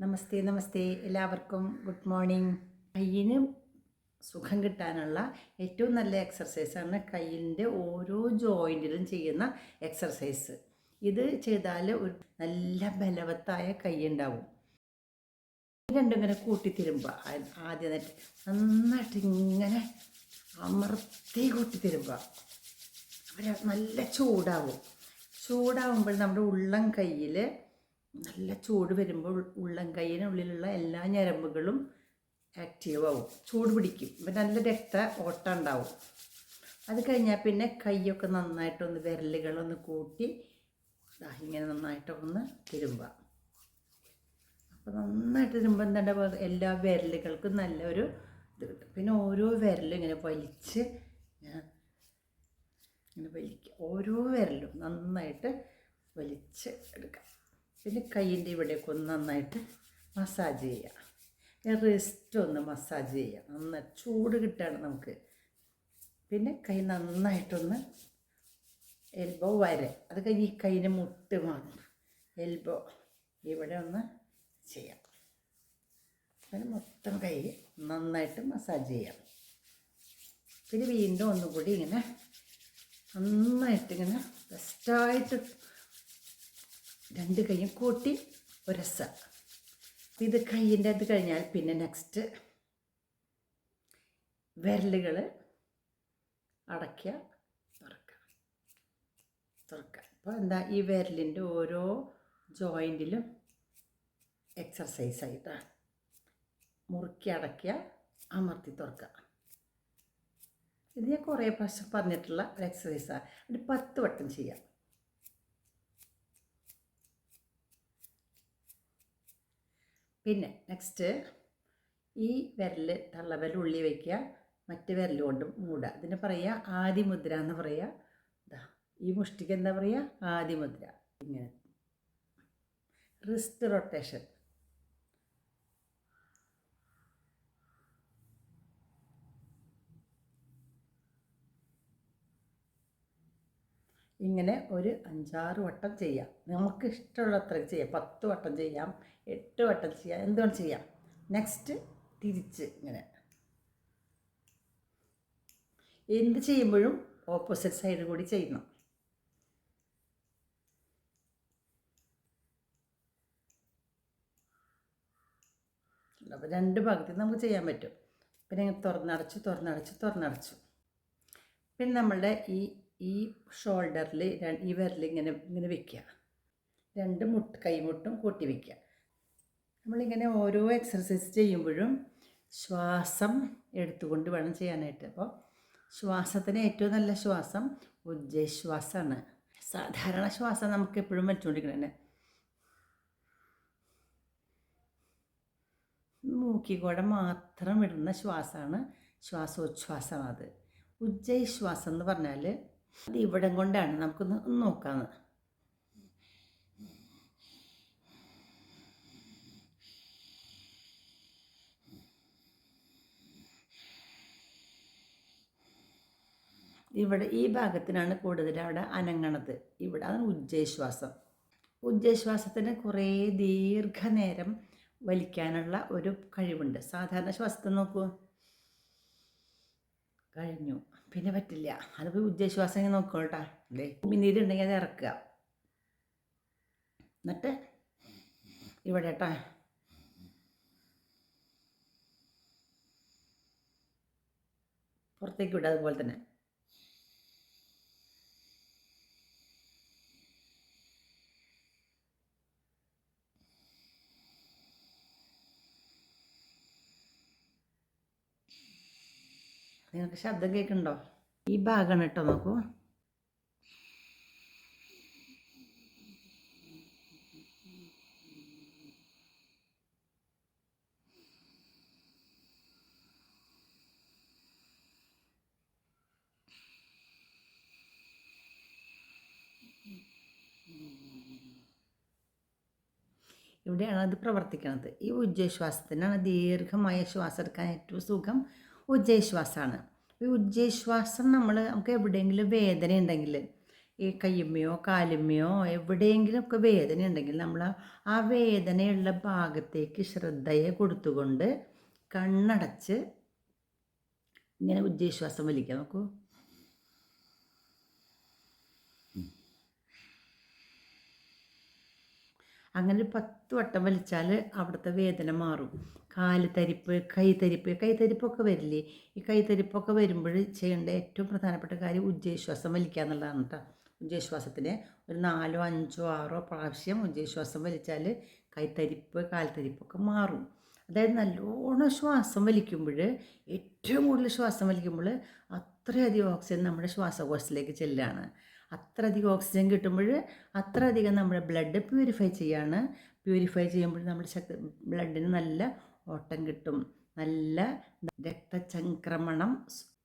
നമസ്തേ നമസ്തേ. എല്ലാവർക്കും good morning. കയ്യിന് സുഖം കിട്ടാനുള്ള ഏറ്റവും നല്ല എക്സർസൈസാണ് കയ്യിന്റെ ഓരോ ജോയിന്റിലും ചെയ്യുന്ന എക്സർസൈസ് ഇത് ചെയ്താൽ ഒരു നല്ല ബലവത്തായ കൈ ഉണ്ടാവും. രണ്ടും ഇങ്ങനെ കൂട്ടിത്തിരുമ്പുക ആദ്യം നന്നായിട്ട് ഇങ്ങനെ അമർത്തി കൂട്ടിത്തിരുമ്പുക അവർ നല്ല ചൂടാവും. ചൂടാവുമ്പോൾ നമ്മുടെ ഉള്ളം കയ്യിൽ നല്ല ചൂട് വരുമ്പോൾ ഉള്ളം കൈയിനുള്ളിലുള്ള എല്ലാ ഞരമ്പുകളും ആക്റ്റീവ് ആവും. ചൂട് പിടിക്കും. അപ്പം നല്ല രക്ത ഓട്ടം ഉണ്ടാവും. അത് കഴിഞ്ഞാൽ പിന്നെ കൈയൊക്കെ നന്നായിട്ടൊന്ന് വിരലുകളൊന്ന് കൂട്ടി ഇങ്ങനെ നന്നായിട്ടൊന്ന് തിരുമ്പുക അപ്പോൾ നന്നായിട്ട് തിരുമ്പോൾ എന്താ എല്ലാ വിരലുകൾക്കും നല്ലൊരു ഇത് കിട്ടും. പിന്നെ ഓരോ വിരലും ഇങ്ങനെ വലിച്ച് ഇങ്ങനെ ഇങ്ങനെ വലിക്കുക ഓരോ വിരലും നന്നായിട്ട് വലിച്ച് എടുക്കാം. പിന്നെ കയ്യിന്റെ ഇവിടെയൊക്കെ ഒന്ന് നന്നായിട്ട് മസാജ് ചെയ്യുക റെസ്റ്റ് ഒന്ന് മസാജ് ചെയ്യുക നന്നായി ചൂട് കിട്ടുകയാണ് നമുക്ക്. പിന്നെ കൈ നന്നായിട്ടൊന്ന് എൽബോ വരെ. അത് കഴിഞ്ഞ് ഈ കൈയിന്റെ മുട്ട് മാത്രം എൽബോ ഇവിടെ ഒന്ന് ചെയ്യാം. അങ്ങനെ മൊത്തം കൈ നന്നായിട്ട് മസാജ് ചെയ്യാം. പിന്നെ വീണ്ടും ഒന്നുകൂടി ഇങ്ങനെ നന്നായിട്ട് ഇങ്ങനെ ബെസ്റ്റായിട്ട് രണ്ട് കൈയും കൂട്ടി ഒരസ. ഇത് കൈയിന്റെ അത് കഴിഞ്ഞാൽ പിന്നെ നെക്സ്റ്റ് വിരലുകൾ അടയ്ക്കുക തുറക്കുക. തുറക്കുക. അപ്പോൾ എന്താ ഈ വിരലിന്റെ ഓരോ ജോയിന്റിലും എക്സർസൈസ് ആയിട്ടാണ് മുറുക്കി അടയ്ക്കുക അമർത്തി തുറക്കുക. ഇത് ഞാൻ കുറേ പ്രാവശ്യം പറഞ്ഞിട്ടുള്ള ഒരു എക്സസൈസാണ് അത് പത്ത് വട്ടം ചെയ്യാം. പിന്നെ നെക്സ്റ്റ് ഈ വിരൽ തള്ളവിരൽ ഉള്ളി വയ്ക്കുക മറ്റേ വിരലുകൊണ്ടും കൊണ്ട് മൂടുക. ഇതിന് പറയുക ആദിമുദ്ര എന്ന് പറയുക. ഇതാ ഈ മുഷ്ടിക്ക് എന്താ പറയുക? ആദിമുദ്ര. ഇങ്ങനെ. റിസ്റ്റ് റൊട്ടേഷൻ ഇങ്ങനെ ഒരു അഞ്ചാറ് വട്ടം ചെയ്യാം. നമുക്ക് ഇഷ്ടമുള്ളത്ര ചെയ്യാം. പത്ത് വട്ടം ചെയ്യാം എട്ട് വട്ടം ചെയ്യാം എന്തുകൊണ്ട് ചെയ്യാം. നെക്സ്റ്റ് തിരിച്ച് ഇങ്ങനെ. എന്ത് ചെയ്യുമ്പോഴും ഓപ്പോസിറ്റ് സൈഡ് കൂടി ചെയ്യണം. അപ്പോൾ രണ്ട് ഭാഗത്തിൽ നമുക്ക് ചെയ്യാൻ പറ്റും. പിന്നെ തുറന്നടച്ചു തുറന്നടച്ചു തുറന്നടച്ചു. പിന്നെ നമ്മളുടെ ഈ ഈ ഷോൾഡറിൽ ഈ വിരൽ ഇങ്ങനെ ഇങ്ങനെ വെക്കുക. രണ്ട് മുട്ട് കൈമുട്ടും കൂട്ടി വയ്ക്കുക നമ്മളിങ്ങനെ ഓരോ എക്സർസൈസ് ചെയ്യുമ്പോഴും ശ്വാസം എടുത്തുകൊണ്ട് വേണം ചെയ്യാനായിട്ട്. അപ്പോൾ ശ്വാസത്തിന് ഏറ്റവും നല്ല ശ്വാസം ഉജ്ജശ്വാസമാണ് സാധാരണ ശ്വാസം നമുക്ക് എപ്പോഴും വെച്ചുകൊണ്ടിരിക്കണേ മൂക്കിക്കൂടെ മാത്രം ഇടുന്ന ശ്വാസമാണ് ശ്വാസോച്ഛ്വാസം അത് ഉജ്ജയശ്വാസം എന്ന് പറഞ്ഞാൽ അത് ഇവിടം കൊണ്ടാണ് നമുക്കൊന്ന് നോക്കാമെന്ന് ഇവിടെ ഈ ഭാഗത്തിനാണ് കൂടുതൽ അവിടെ അനങ്ങണത്. ഇവിടെ അതാണ് ഉജ്ജയശ്വാസം. ഉജ്ജയശ്വാസത്തിന് കുറേ ദീർഘനേരം വലിക്കാനുള്ള ഒരു കഴിവുണ്ട്. സാധാരണ ശ്വാസത്തെ നോക്കൂ. കഴിഞ്ഞു. പിന്നെ പറ്റില്ല. അതിപ്പോൾ ഉജ്ജശ്വാസം ഇങ്ങനെ നോക്കോട്ടാ. അല്ലേ ഉമിനീരുണ്ടെങ്കിൽ അത് ഇറക്കുക. എന്നിട്ട് ഇവിടെ കേട്ടാ പുറത്തേക്ക് വിടുക അതുപോലെ തന്നെ. നിങ്ങൾക്ക് ശബ്ദം കേൾക്കുന്നുണ്ടോ ഈ ഭാഗം കേട്ടോ നോക്കൂ. ഇവിടെയാണ് അത് പ്രവർത്തിക്കുന്നത് ഈ ഉജ്ജയശ്വാസത്തിനാണ് ദീർഘമായ ശ്വാസം എടുക്കാൻ ഏറ്റവും സുഖം. ഉജ്ജയശ്വാസമാണ് ഈ ഉജ്ജയശ്വാസം നമ്മൾ നമുക്ക് എവിടെയെങ്കിലും വേദന ഉണ്ടെങ്കിൽ ഈ കയ്യുമ്മയോ കാലുമ്മയോ എവിടെയെങ്കിലും ഒക്കെ വേദന ഉണ്ടെങ്കിൽ നമ്മൾ ആ വേദനയുള്ള ഭാഗത്തേക്ക് ശ്രദ്ധയെ കൊടുത്തുകൊണ്ട് കണ്ണടച്ച് ഇങ്ങനെ ഉജ്ജയശ്വാസം വലിക്കാം. നോക്കൂ. അങ്ങനെ ഒരു പത്ത് വട്ടം വലിച്ചാൽ അവിടുത്തെ വേദന മാറും. കാൽ തരിപ്പ് കൈ തരിപ്പ് കൈ വരില്ലേ? ഈ കൈ തരിപ്പൊക്കെ വരുമ്പോൾ ചെയ്യേണ്ട ഏറ്റവും പ്രധാനപ്പെട്ട കാര്യം ഉജ്ജയശ്വാസം വലിക്കുക എന്നുള്ളതാണ് കേട്ടോ. ഉജ്ജയശ്വാസത്തിന് ഒരു നാലോ അഞ്ചോ ആറോ പ്രാവശ്യം ഉജ്ജയശ്വാസം വലിച്ചാൽ കൈത്തരിപ്പ് കാൽത്തരിപ്പൊക്കെ മാറും. അതായത് നല്ലോണം ശ്വാസം വലിക്കുമ്പോൾ ഏറ്റവും കൂടുതൽ ശ്വാസം വലിക്കുമ്പോൾ അത്രയധികം ഓക്സിജൻ നമ്മുടെ ശ്വാസകോശത്തിലേക്ക് ചെല്ലുകയാണ്. അത്രയധികം ഓക്സിജൻ കിട്ടുമ്പോൾ അത്രയധികം നമ്മുടെ ബ്ലഡ് പ്യൂരിഫൈ ചെയ്യാണ്. പ്യൂരിഫൈ ചെയ്യുമ്പോൾ നമ്മുടെ ശക്തി ബ്ലഡിന് നല്ല ഓട്ടം കിട്ടും. നല്ല രക്തചംക്രമണം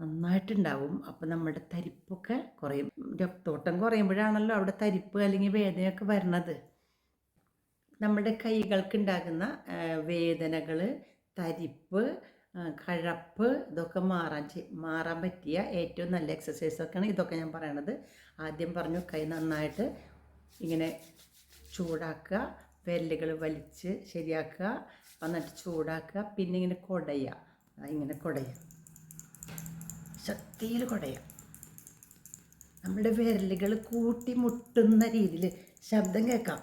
നന്നായിട്ടുണ്ടാവും. അപ്പോൾ നമ്മുടെ തരിപ്പൊക്കെ കുറയും. രക്തോട്ടം കുറയുമ്പോഴാണല്ലോ അവിടെ തരിപ്പ് അല്ലെങ്കിൽ വേദനയൊക്കെ വരണത്. നമ്മുടെ കൈകൾക്കുണ്ടാകുന്ന വേദനകൾ തരിപ്പ് കഴപ്പ് ഇതൊക്കെ മാറാൻ മാറാൻ പറ്റിയ ഏറ്റവും നല്ല എക്സസൈസൊക്കെയാണ് ഇതൊക്കെ ഞാൻ പറയണത്. ആദ്യം പറഞ്ഞു കൈ നന്നായിട്ട് ഇങ്ങനെ ചൂടാക്കുക വിരലുകൾ വലിച്ച് ശരിയാക്കുക എന്നിട്ട് ചൂടാക്കുക പിന്നെ ഇങ്ങനെ കുടയുക. ഇങ്ങനെ കുടയുക. ശക്തിയിൽ കുടയുക. നമ്മുടെ വിരലുകൾ കൂട്ടി മുട്ടുന്ന രീതിയിൽ ശബ്ദം കേൾക്കാം.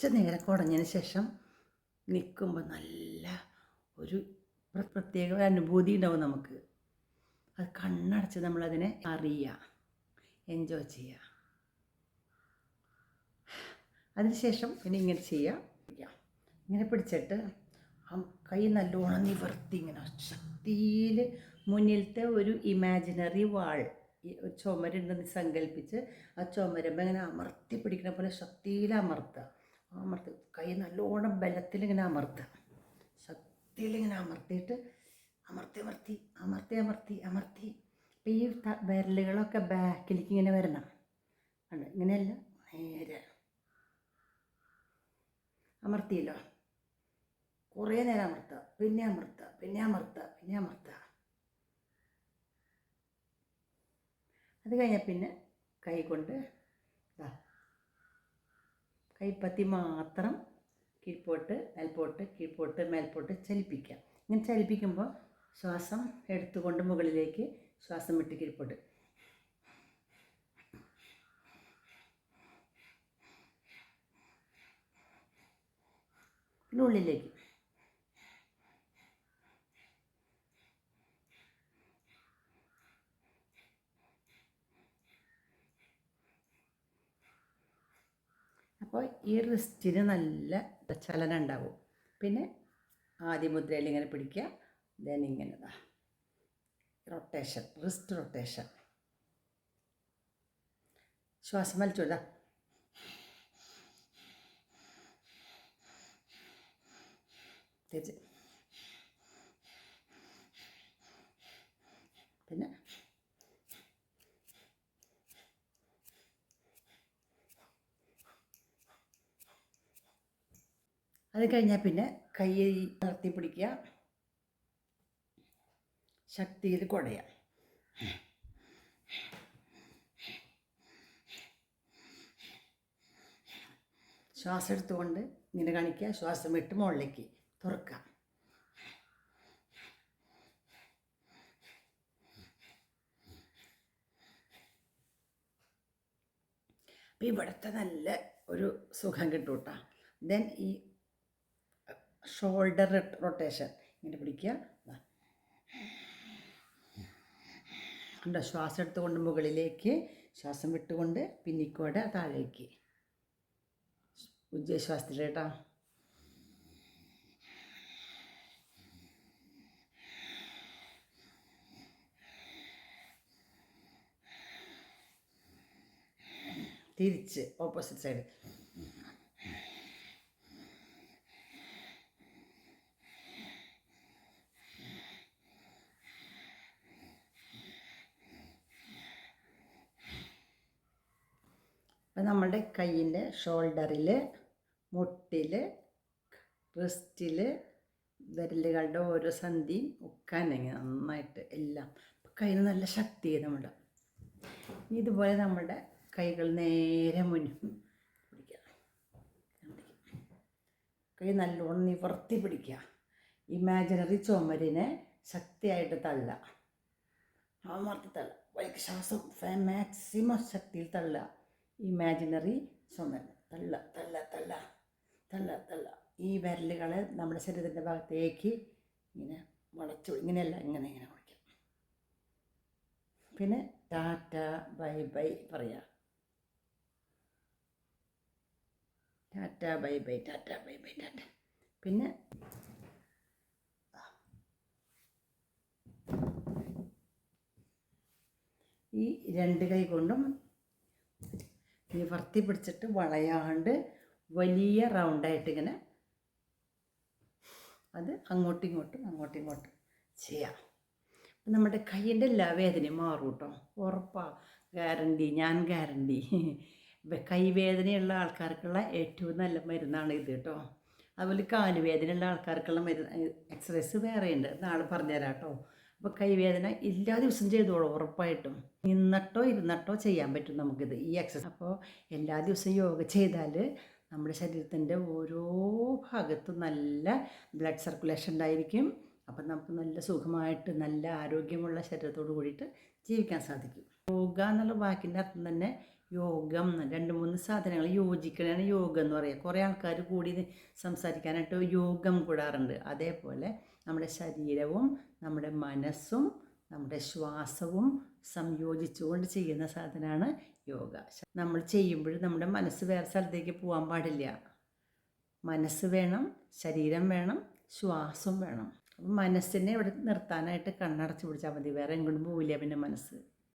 കുറച്ച് നേരം കുടഞ്ഞതിന് ശേഷം നിൽക്കുമ്പോൾ നല്ല ഒരു പ്രത്യേക ഒരു അനുഭൂതി ഉണ്ടാവും നമുക്ക്. അത് കണ്ണടച്ച് നമ്മളതിനെ അറിയുക എൻജോയ് ചെയ്യുക. അതിനുശേഷം പിന്നെ ഇങ്ങനെ ചെയ്യുക ഇങ്ങനെ പിടിച്ചിട്ട് ആ കൈ നല്ലോണം നിവർത്തി ഇങ്ങനെ ശക്തിയിൽ മുന്നിലത്തെ ഒരു ഇമാജിനറി വാൾ ചുമരുണ്ടെന്ന് സങ്കല്പിച്ച് ആ ചുമരുമ്പോൾ ഇങ്ങനെ അമർത്തി പിടിക്കുന്ന പോലെ ശക്തിയിൽ അമർത്തുക. അമർത്തി. കൈ നല്ലോണം അമർത്തുക ശക്തിയിൽ ഇങ്ങനെ അമർത്തിയിട്ട് അമർത്തി അമർത്തി അമർത്തി അമർത്തി അമർത്തി. അപ്പം ഈ വിരലുകളൊക്കെ ബാക്കിലേക്ക് ഇങ്ങനെ വരണം. ഉണ്ട് ഇങ്ങനെയല്ല. നേരെ. അമർത്തിയല്ലോ. കുറേ നേരം അമർത്തുക പിന്നെ അമർത്തുക പിന്നെ അമർത്തുക പിന്നെ അമർത്തുക അത് കഴിഞ്ഞാൽ പിന്നെ കൈ കൊണ്ട് ഇതാ കൈപ്പത്തി മാത്രം കീഴ്പോട്ട് മേൽപോട്ട് കീഴ്പോട്ട് മേൽപോട്ട് ചലിപ്പിക്കുക. ഇങ്ങനെ ചലിപ്പിക്കുമ്പോൾ ശ്വാസം എടുത്തുകൊണ്ട് മുകളിലേക്ക് ശ്വാസം വിട്ട് കീഴ്പോട്ട്. പിന്നെ ഉള്ളിലേക്ക്. അപ്പോൾ ഈ റിസ്റ്റിന് നല്ല ചലനം ഉണ്ടാവും പിന്നെ ആദ്യ മുദ്രയിൽ ഇങ്ങനെ പിടിക്കുക ദെൻ ഇങ്ങനെ റൊട്ടേഷൻ റിസ്റ്റ് റൊട്ടേഷൻ ശ്വാസം തിരിച്ച് പിന്നെ അത് കഴിഞ്ഞാൽ പിന്നെ കൈ നിർത്തി പിടിക്കുക. ശക്തിയിൽ കുടയുക. ശ്വാസം എടുത്തുകൊണ്ട് ഇങ്ങനെ കാണിക്കുക. ശ്വാസം വിട്ട് മുകളിലേക്ക് തുറക്കുക. അപ്പം ഇവിടുത്തെ നല്ല ഒരു സുഖം കിട്ടും കേട്ടോ ദെൻ ഈ ഷോൾഡർ റൊട്ടേഷൻ ഇങ്ങനെ പിടിക്കുക. ഉണ്ടോ ശ്വാസം എടുത്തുകൊണ്ട് മുകളിലേക്ക് ശ്വാസം വിട്ടുകൊണ്ട് പിന്നിക്കോടെ താഴേക്ക്. ഉജ്ജയശ്വാസത്തിൽ കേട്ടോ. തിരിച്ച് ഓപ്പോസിറ്റ് സൈഡ് നമ്മുടെ കയ്യിന്റെ ഷോൾഡറിൽ മുട്ടിൽ റിസ്റ്റിൽ വിരലുകളുടെ ഓരോ സന്ധിയും ഒക്കെ നന്നായിട്ട് എല്ലാം. കയ്യിൽ നല്ല ശക്തി നമ്മുടെ ഇതുപോലെ നമ്മുടെ കൈകൾ നേരെ മുന്നിൽ പിടിക്കുക. കൈ നല്ലോണം നിവർത്തി പിടിക്കുക. ഇമാജിനറി ചുമരിനെ ശക്തിയായിട്ട് തള്ളുക. അമർത്തി തള്ളുക. വൈകശ്വാസം മാക്സിമം ശക്തിയിൽ തള്ളുക. ഇമാജിനറി ചുമർ തള്ള തള്ള തള്ള തള്ള തള്ള. ഈ വിരലുകളെ നമ്മുടെ ശരീരത്തിന്റെ ഭാഗത്തേക്ക് ഇങ്ങനെ വളച്ചു ഇങ്ങനെയല്ല ഇങ്ങനെ ഇങ്ങനെ കുടിക്കാം പിന്നെ ടാറ്റ ബൈ ബൈ പറയാ. Tata bye bye tata bye bye tata. പിന്നെ ഈ രണ്ട് കൈ കൊണ്ടും നിവർത്തി പിടിച്ചിട്ട് വളയാണ്ട് വലിയ റൗണ്ടായിട്ട് ഇങ്ങനെ അത് അങ്ങോട്ടും ഇങ്ങോട്ടും അങ്ങോട്ടും ഇങ്ങോട്ടും ചെയ്യാം നമ്മുടെ കൈയിന്റെ എല്ലാ വേദനയും മാറും കേട്ടോ ഉറപ്പാ. ഗ്യാരണ്ടി ഞാൻ ഗ്യാരണ്ടി കൈവേദനയുള്ള ആൾക്കാർക്കുള്ള ഏറ്റവും നല്ല മരുന്നാണ് ഇത് കേട്ടോ അതുപോലെ കാലുവേദനയുള്ള ആൾക്കാർക്കുള്ള മരുന്ന് എക്സസൈസ് വേറെയുണ്ട്. നാളെ പറഞ്ഞുതരാം കേട്ടോ അപ്പോൾ കൈവേദന എല്ലാ ദിവസവും ചെയ്തോളൂ ഉറപ്പായിട്ടും. നിന്നിട്ടോ ഇരുന്നിട്ടോ ചെയ്യാൻ പറ്റും നമുക്കിത് ഈ എക്സസൈസ് അപ്പോൾ എല്ലാ ദിവസവും യോഗ ചെയ്താൽ നമ്മുടെ ശരീരത്തിന്റെ ഓരോ ഭാഗത്തും നല്ല ബ്ലഡ് സർക്കുലേഷൻ ഉണ്ടായിരിക്കും. അപ്പം നമുക്ക് നല്ല സുഖമായിട്ട് നല്ല ആരോഗ്യമുള്ള ശരീരത്തോട് കൂടിയിട്ട് ജീവിക്കാൻ സാധിക്കും. യോഗ എന്നുള്ള വാക്കിന്റെ അർത്ഥം തന്നെ യോഗം രണ്ട് മൂന്ന് സാധനങ്ങൾ യോജിക്കണതാണ് യോഗം എന്ന് പറയുക കുറേ ആൾക്കാർ കൂടി സംസാരിക്കാനായിട്ട് യോഗം കൂടാറുണ്ട്. അതേപോലെ നമ്മുടെ ശരീരവും നമ്മുടെ മനസ്സും നമ്മുടെ ശ്വാസവും സംയോജിച്ചുകൊണ്ട് ചെയ്യുന്ന സാധനമാണ് യോഗ. നമ്മൾ ചെയ്യുമ്പോൾ നമ്മുടെ മനസ്സ് വേറെ സ്ഥലത്തേക്ക് പോകാൻ പാടില്ല. മനസ്സ് വേണം ശരീരം വേണം ശ്വാസം വേണം. അപ്പം മനസ്സിനെ ഇവിടെ നിർത്താനായിട്ട് കണ്ണടച്ച് പിടിച്ചാൽ മതി. വേറെ എങ്ങോട്ടും പോവില്ല പിന്നെ മനസ്സ്.